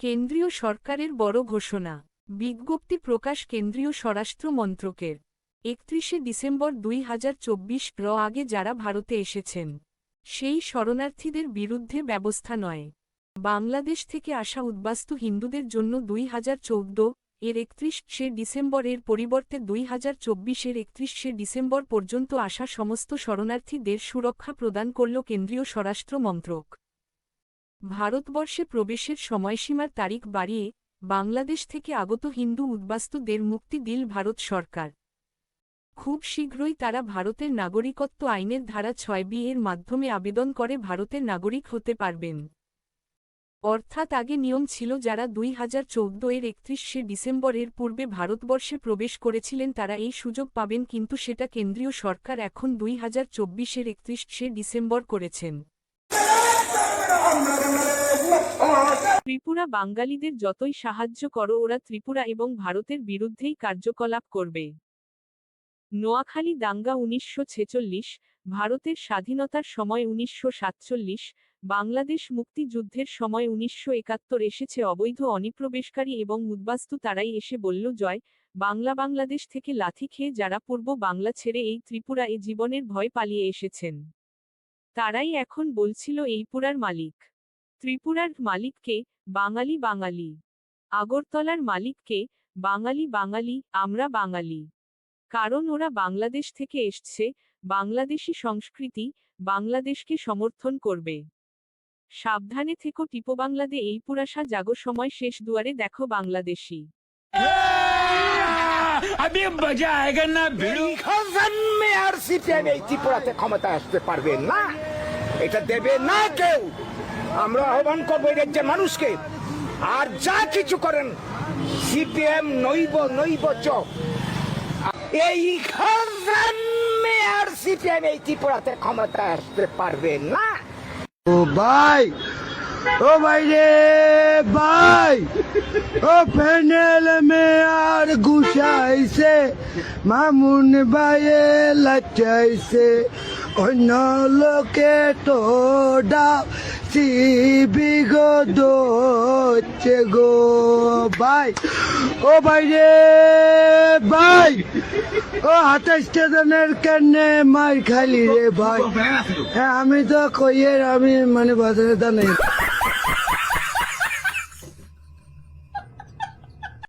কেন্দ্রীয় সরকারের বড় ঘোষণা। বিজ্ঞপ্তি প্রকাশ কেন্দ্রীয় স্বরাষ্ট্র মন্ত্রকের। একত্রিশে ডিসেম্বর দুই হাজার চব্বিশ র আগে যারা ভারতে এসেছেন, সেই শরণার্থীদের বিরুদ্ধে ব্যবস্থা নয়। বাংলাদেশ থেকে আসা উদ্বাস্তু হিন্দুদের জন্য দুই হাজার চৌদ্দ এর একত্রিশে ডিসেম্বর এর পরিবর্তে দুই হাজার চব্বিশের একত্রিশে ডিসেম্বর পর্যন্ত আসা সমস্ত শরণার্থীদের সুরক্ষা প্রদান করল কেন্দ্রীয় স্বরাষ্ট্র মন্ত্রক। ভারতবর্ষে প্রবেশের সময়সীমার তারিখ বাড়িয়ে বাংলাদেশ থেকে আগত হিন্দু উদ্বাস্তুদের মুক্তি দিল ভারত সরকার। খুব শীঘ্রই তারা ভারতের নাগরিকত্ব আইনের ধারা ছয় বি এর মাধ্যমে আবেদন করে ভারতের নাগরিক হতে পারবেন। অর্থাৎ আগে নিয়ম ছিল যারা দুই হাজার চৌদ্দ এর একত্রিশে ডিসেম্বরের পূর্বে ভারতবর্ষে প্রবেশ করেছিলেন তারা এই সুযোগ পাবেন কিন্তু সেটা কেন্দ্রীয় সরকার এখন দুই হাজার চব্বিশের একত্রিশে ডিসেম্বর করেছেন। ত্রিপুরা বাঙালিদের যতই সাহায্য করো, ওরা ত্রিপুরা এবং ভারতের বিরুদ্ধেই কার্যকলাপ করবে। নোয়াখালী দাঙ্গা উনিশশো ছেচল্লিশ, ভারতের স্বাধীনতার সময় উনিশশো সাতচল্লিশ, বাংলাদেশ মুক্তিযুদ্ধের সময় উনিশশো একাত্তর এসেছে অবৈধ অনিপ্রবেশকারী এবং উদ্বাস্তু তারাই এসে বলল, জয়, বাংলা বাংলাদেশ থেকে লাথি খেয়ে যারা পূর্ব বাংলা ছেড়ে এই ত্রিপুরা এ জীবনের ভয় পালিয়ে এসেছেন। তারাই এখন বলছিল, এই পুরার মালিক। ত্রিপুরার মালিককে বাঙালি বাঙালি। আগরতলার মালিককে বাঙালি বাঙালি আমরা বাঙালি। কারণ ওরা বাংলাদেশ থেকে এসছে বাংলাদেশি সংস্কৃতি বাংলাদেশকে সমর্থন করবে। সাবধানে থেকো টিপো বাংলাদে এই পুরাশা জাগো সময় শেষ দুয়ারে দেখো বাংলাদেশি। আমি মজা আয়গা না আর সিপিএম এই ত্রিপুরাতে ক্ষমতা আসতে পারবে না। এটা দেবে না কেউ। আমরা আহ্বান করব এই রাজ্যের মানুষকে, আর যা কিছু করেন, সিপিএম নইব নইব চ এই আর সিপিএম এই ত্রিপুরাতে ক্ষমতা আসতে পারবে না। ও ভাই ও ভাই রে ভাই, ও প্যানেল মে আর গুছাইছে, মামুন ভাইয়ে লাচাইছে অন্য লোকে তো ডাব বিগো দোচ্ছে গো ভাই ও ভাই রে ভাই ও হাতে স্টেশনের কেনে মার খালি রে ভাই হ্যাঁ আমি তো কইয়ের আমি মানে বাজারে দাঁড়াই